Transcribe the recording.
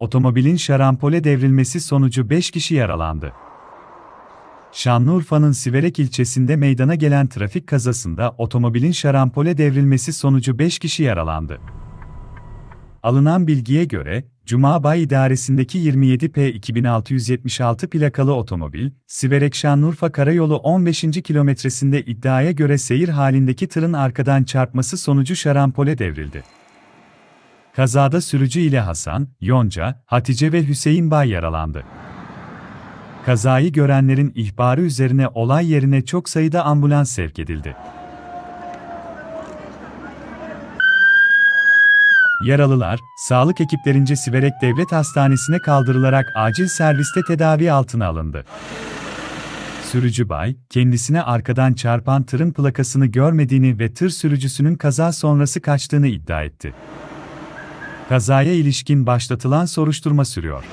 Otomobilin şarampole devrilmesi sonucu 5 kişi yaralandı. Şanlıurfa'nın Siverek ilçesinde meydana gelen trafik kazasında otomobilin şarampole devrilmesi sonucu 5 kişi yaralandı. Alınan bilgiye göre, Cuma Bay İdaresi'ndeki 27P 2676 plakalı otomobil, Siverek Şanlıurfa Karayolu 15. kilometresinde iddiaya göre seyir halindeki tırın arkadan çarpması sonucu şarampole devrildi. Kazada sürücü ile Hasan, Yonca, Hatice ve Hüseyin Bay yaralandı. Kazayı görenlerin ihbarı üzerine olay yerine çok sayıda ambulans sevk edildi. Yaralılar, sağlık ekiplerince Siverek Devlet Hastanesi'ne kaldırılarak acil serviste tedavi altına alındı. Sürücü bay, kendisine arkadan çarpan tırın plakasını görmediğini ve tır sürücüsünün kaza sonrası kaçtığını iddia etti. Kazaya ilişkin başlatılan soruşturma sürüyor.